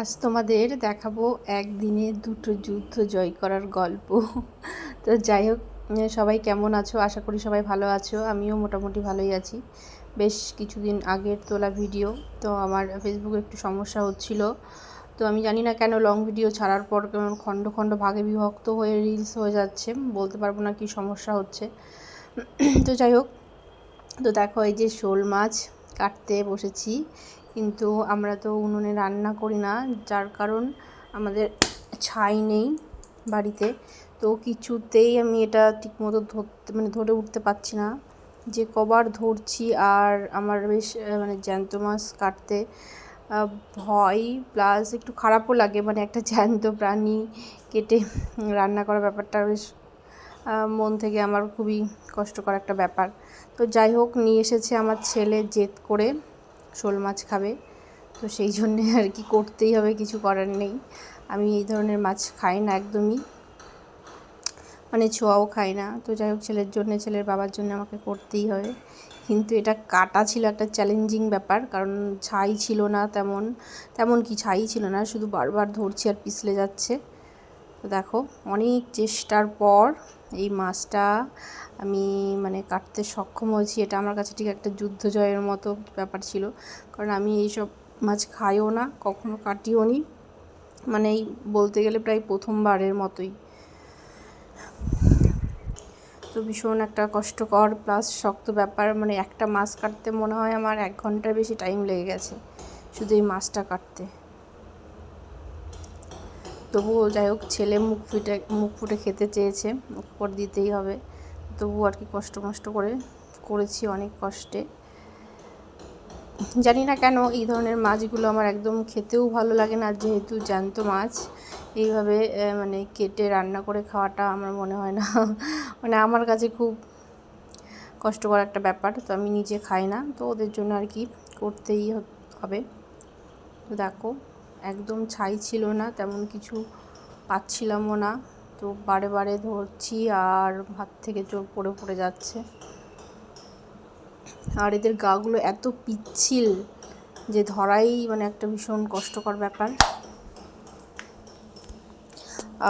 আজ তোমাদের দেখাবো একদিনে দুটো যুদ্ধ জয় করার গল্প। তো যাই হোক সবাই কেমন আছো? আশা করি সবাই ভালো আছো। আমিও মোটামুটি ভালোই আছি। বেশ কিছুদিন আগের তোলা ভিডিও। তো আমার ফেসবুকে একটু সমস্যা হচ্ছিল। তো আমি জানি না কেন লং ভিডিও ছাড়ার পর কেমন খণ্ড খণ্ড ভাগে বিভক্ত হয়ে রিলস হয়ে যাচ্ছে। বলতে পারব না কি সমস্যা হচ্ছে। তো যাই হোক, তো দেখো এই যে শোল মাছ কাটতে বসেছি। কিন্তু আমরা তো উনুনে রান্না করি না, যার কারণ আমাদের ছাই নেই বাড়িতে। তো কিছুতেই আমি এটা ঠিকমতো ধরতে মানে ধরে উঠতে পারছি না। যে কবার ধরছি আর আমার বেশ মানে জ্যান্ত মাছ কাটতে ভয়, প্লাস একটু খারাপও লাগে। মানে একটা জ্যান্ত প্রাণী কেটে রান্না করার ব্যাপারটা বেশ মন থেকে আমার খুবই কষ্টকর একটা ব্যাপার। তো যাই হোক, নিয়ে এসেছে আমার ছেলে জেদ করে। শোল মাছ খাবে। তো সেই জন্যে আর কি করতেই হবে, কিছু করার নেই। আমি এই ধরনের মাছ খাই না একদমই। মানে ছোঁয়াও খাই না। তো যাই হোক, ছেলের জন্য, ছেলের বাবার জন্য আমাকে করতেই হবে। কিন্তু এটা কাটা ছিল একটা চ্যালেঞ্জিং ব্যাপার, কারণ ছাই ছিল না তেমন। তেমন কি ছাই ছিল না, শুধু বারবার ধরছি আর পিছলে যাচ্ছে। তো দেখো, অনেক চেষ্টার পর এই মাছটা আমি মানে কাটতে সক্ষম হয়েছি। এটা আমার কাছে ঠিক একটা যুদ্ধ জয়ের মতো ব্যাপার ছিল। কারণ আমি এইসব মাছ খাইও না, কখনো কাটিও নি। মানে এই বলতে গেলে প্রায় প্রথমবারের মতোই। তো ভীষণ একটা কষ্টকর প্লাস শক্ত ব্যাপার। মানে একটা মাছ কাটতে মনে হয় আমার এক ঘণ্টার বেশি টাইম লেগে গেছে শুধু এই মাছটা কাটতে। তবুও যাই হোক, ছেলে মুখ ফুটে মুখ ফুটে খেতে চেয়েছে মুখ পর দিতেই হবে। তবুও আর কি কষ্ট মষ্ট করে, করেছি অনেক কষ্টে। জানি না কেন এই ধরনের মাছগুলো আমার একদম খেতেও ভালো লাগে না, যেহেতু জ্যান্ত মাছ। এইভাবে মানে কেটে রান্না করে খাওয়াটা আমার মনে হয় না। মানে আমার কাছে খুব কষ্টকর একটা ব্যাপার, তো আমি নিজে খাই না, তো ওদের জন্য আর কি করতেই হবে। দেখো। একদম ছাই ছিল না, তেমন কিছু পাচ্ছিলামও না। তো বারে বারে ধরছি আর হাত থেকে চোখ পড়ে পড়ে যাচ্ছে। আর এদের গাগুলো এত পিচ্ছিল যে ধরাই মানে একটা ভীষণ কষ্টকর ব্যাপার।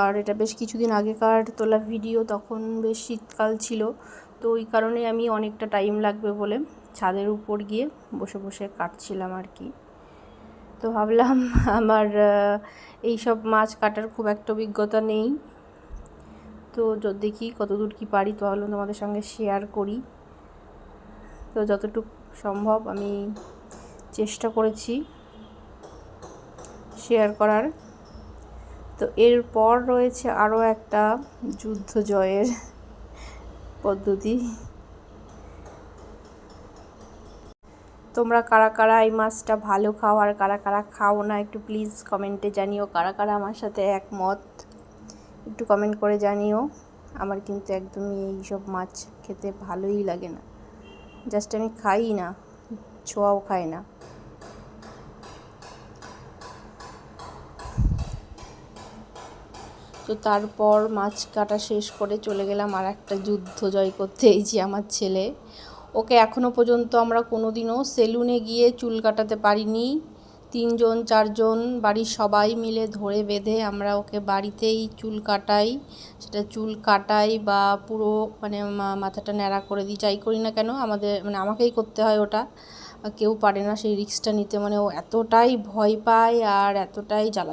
আর এটা বেশ কিছুদিন আগেকার তোলা ভিডিও, তখন বেশ শীতকাল ছিল। তো ওই কারণে আমি অনেকটা টাইম লাগবে বলে ছাদের উপর গিয়ে বসে বসে কাটছিলাম আর কি। তো ভাবলাম আমার এই সব মাছ কাটার খুব একটা অভিজ্ঞতা নেই। তো দেখি কতদূর কি পারি তো ভাবলাম তোমাদের সঙ্গে শেয়ার করি। তো যতটুকু সম্ভব আমি চেষ্টা করেছি শেয়ার করার। তো এরপর রয়েছে আরও একটা যুদ্ধ জয়ের পদ্ধতি। তোমরা কারা কারা এই মাছটা ভালো খাও আর কারা কারা খাও না, একটু প্লিজ কমেন্টে জানিও কারা কারা আমার সাথে একমত। একটু কমেন্ট করে জানিও, আমার কিন্তু একদমই এইসব মাছ খেতে ভালোই লাগে না। জাস্ট আমি খাই না, ছোঁয়াও খাই না। তো তারপর মাছ কাটা শেষ করে চলে গেলাম আর একটা যুদ্ধ জয় করতে, এই যে আমার ছেলে। ওকে এখনও পর্যন্ত আমরা কোনো দিনও সেলুনে গিয়ে চুল কাটাতে পারিনি। তিনজন, চারজন, বাড়ির সবাই মিলে ধরে বেঁধে আমরা ওকে বাড়িতেই চুল কাটাই। সেটা চুল কাটাই বা পুরো মানে মাথাটা ন্যাড়া করে দিই, যাই করি না কেন আমাদের মানে আমাকেই করতে হয় ওটা। কেউ পারে না সেই রিক্সটা নিতে মানে ও এতটাই ভয় পায় আর এতটাই জ্বালা